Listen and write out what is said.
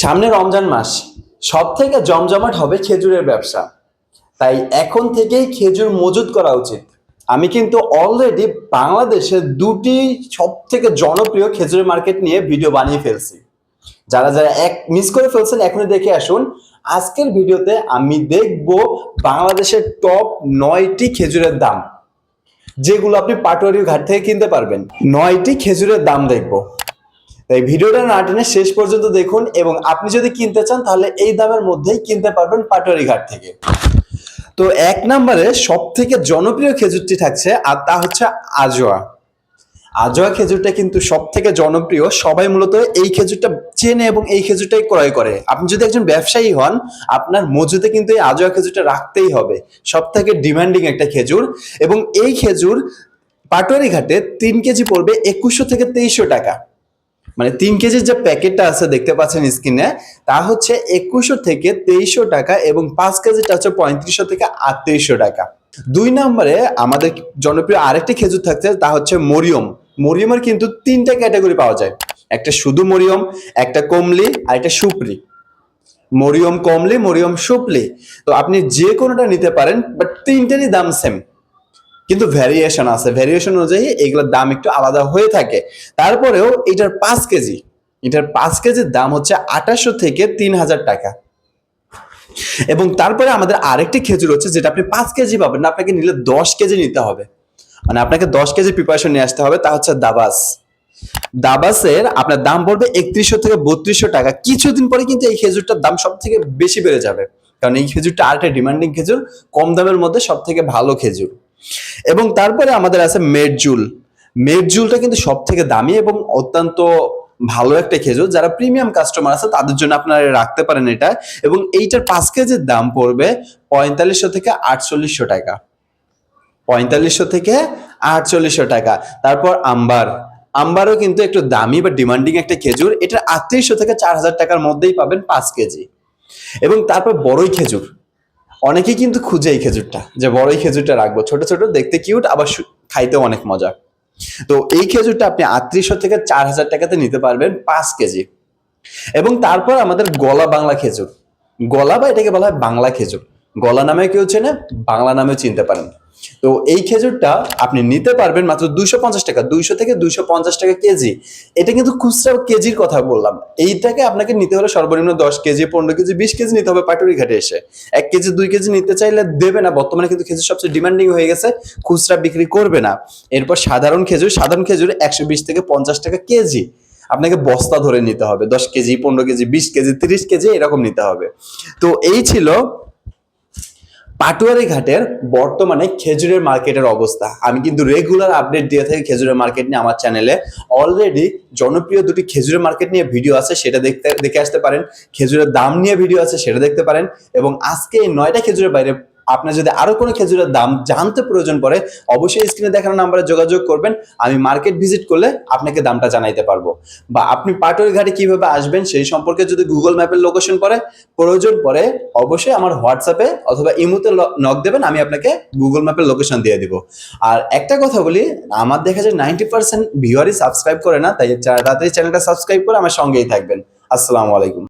সামনে রমজান মাস সব থেকে জমজমাট হবে খেজুরের ব্যবসা। তাই এখন থেকেই খেজুর মজুত করা উচিত। আমি কিন্তু অলরেডি বাংলাদেশের দুটি সব থেকে জনপ্রিয় খেজুরের মার্কেট নিয়ে ভিডিও বানিয়ে ফেলছি। যারা যারা এক মিস করে ফেলছেন, এখনই দেখে আসুন। আজকের ভিডিওতে আমি দেখব বাংলাদেশের টপ নয়টি খেজুরের দাম। যেগুলো আপনি পাটোয়ারি ঘাট থেকে কিনতে পারবেন। নয়টি খেজুরের দাম দেখব। তাই ভিডিওটা না টেনে শেষ পর্যন্ত দেখুন এবং আপনি যদি কিনতে চান, তাহলে এই দামের মধ্যেই কিনতে পারবেন পাটোয়ারি ঘাট থেকে। তো এক নম্বরে সব থেকে জনপ্রিয় খেজুরটি থাকছে, আর তা হচ্ছে আজোয়া। আজোয়া খেজুরটা কিন্তু সব থেকে জনপ্রিয়। সবাই মূলত এই খেজুরটা চেনে এবং এই খেজুরটাই ক্রয় করে। আপনি যদি একজন ব্যবসায়ী হন, আপনার মজুতে কিন্তু এই আজোয়া খেজুরটা রাখতেই হবে। সব থেকে ডিমান্ডিং একটা খেজুর এবং এই খেজুর পাটোয়ারি ঘাটে তিন কেজি পড়বে একুশশো থেকে তেইশশো টাকা। মানে তিন কেজির যে প্যাকেটটা আছে দেখতে পাচ্ছেন স্ক্রিনে, তা হচ্ছে একুশশো থেকে তেইশশো টাকা এবং পাঁচ কেজিটা হচ্ছে পঁয়ত্রিশশো থেকে আটত্রিশশো টাকা। দুই নম্বরে আমাদের জনপ্রিয় আরেকটি খেজুর থাকছে, তা হচ্ছে মরিয়ম। মরিয়মের কিন্তু তিনটা ক্যাটাগরি পাওয়া যায়। একটা শুধু মরিয়ম, একটা কমলি আর একটা সুপ্রি মরিয়ম কমলি, মরিয়ম সুপলি। তো আপনি যে কোনোটা নিতে পারেন বাট তিনটেরই দাম সেম কিন্তু ভ্যারিয়েশন আছে। ভ্যারিয়েশন অনুযায়ী এগুলোর দাম একটু আলাদা হয়ে থাকে। তারপরেও এটার পাঁচ কেজি, এটার পাঁচ কেজির দাম হচ্ছে আঠাশশো থেকে তিন হাজার টাকা। এবং তারপরে আমাদের আরেকটি খেজুর হচ্ছে যেটা আপনি পাঁচ কেজি পাবেন না, আপনাকে নিলে দশ কেজি নিতে হবে। মানে আপনাকে দশ কেজি প্রিপারেশন নিয়ে আসতে হবে, তা হচ্ছে দাবাস। দাবাসের আপনার দাম পড়বে একত্রিশশো থেকে বত্রিশশো টাকা। কিছুদিন পরে কিন্তু এই খেজুরটার দাম সব থেকে বেশি বেড়ে যাবে। কারণ এই খেজুরটা আরেকটা ডিমান্ডিং খেজুর, কম দামের মধ্যে সব থেকে ভালো খেজুর। এবং তারপরে আমাদের আছে মেডজুল মেডজুলটা কিন্তু সব থেকে দামি এবং অত্যন্ত ভালো একটা খেজুর। যারা প্রিমিয়াম কাস্টমার আছে, তাদের জন্য আপনারা রাখতে পারেন এটা। এবং এইটার পাঁচ কেজির দাম পড়বে পঁয়তাল্লিশশো থেকে আটচল্লিশশো টাকা। পঁয়তাল্লিশশো থেকে আটচল্লিশশো টাকা। তারপর আম্বার। আম্বারও কিন্তু একটু দামি বা ডিমান্ডিং একটা খেজুর। এটা আটত্রিশশো থেকে চার হাজার টাকার মধ্যেই পাবেন পাঁচ কেজি। এবং তারপর বড়ই খেজুর। অনেকেই কিন্তু খুঁজে এই খেজুরটা, যে বড় এই খেজুরটা রাখব, ছোট ছোট, দেখতে কিউট আবার খাইতেও অনেক মজা তো এই খেজুরটা আপনি আটত্রিশশো থেকে চার হাজার টাকাতে নিতে পারবেন পাঁচ কেজি। এবং তারপর আমাদের গলা বাংলা খেজুর। গলা বা এটাকে বলা হয় বাংলা খেজুর। গলা নামে কেউ চেনে, বাংলা নামে চিনতে পারেন। তো এই খেজুরটা আপনি নিতে পারবেন মাত্র দুইশো পঞ্চাশ টাকা, দুইশো থেকে দুইশো পঞ্চাশ টাকা কেজি। এটা কিন্তু খুচরা কেজির কথা বললাম। এইটাকে আপনাকে নিতে হলে সর্বনিম্ন দশ কেজি, পনেরো কেজি, বিশ কেজি নিতে হবে পাটুরি ঘাটে এসে। এক কেজি, দুই কেজি নিতে চাইলে দেবে না। বর্তমানে কিন্তু খেজুর সবচেয়ে ডিমান্ডিং হয়ে গেছে, খুচরা বিক্রি করবে না। এরপর সাধারণ খেজুর সাধারণ খেজুর একশো বিশ থেকে পঞ্চাশ টাকা কেজি। আপনাকে বস্তা ধরে নিতে হবে। দশ কেজি, পনেরো কেজি, বিশ কেজি, তিরিশ কেজি এরকম নিতে হবে। তো এই ছিল পাটুয়ারি ঘাটের বর্তমানে খেজুরের মার্কেটের অবস্থা। আমি কিন্তু রেগুলার আপডেট দিয়ে থাকি খেজুরের মার্কেট নিয়ে আমার চ্যানেলে অলরেডি জনপ্রিয় দুটি খেজুরের মার্কেট নিয়ে ভিডিও আছে, সেটা দেখতে, দেখে আসতে পারেন। খেজুরের দাম নিয়ে ভিডিও আছে, সেটা দেখতে পারেন। এবং আজকে এই নয়টা খেজুরের বাইরে আপনার যদি আরও কোনো খেজুরের দাম জানতে প্রয়োজন পড়ে, অবশ্যই স্ক্রিনে দেখানো নাম্বারে যোগাযোগ করবেন, আমি মার্কেট ভিজিট করলে আপনাকে দামটা জানাইতে পারব। বা আপনি পাটুয়ারি ঘাটে কীভাবে আসবেন সেই সম্পর্কে যদি গুগল ম্যাপের লোকেশন পড়ে, প্রয়োজন পড়ে অবশ্যই আমার হোয়াটসঅ্যাপে অথবা ইমোতে নক দেবেন, আমি আপনাকে গুগল ম্যাপের লোকেশন দিয়ে দিব। আর একটা কথা বলি, আমার দেখা যায় নাইনটি পার্সেন্ট ভিউয়ারই সাবস্ক্রাইব করে না, তাই তাড়াতাড়ি চ্যানেলটা সাবস্ক্রাইব করে আমার সঙ্গেই থাকবেন। আসসালামু আলাইকুম।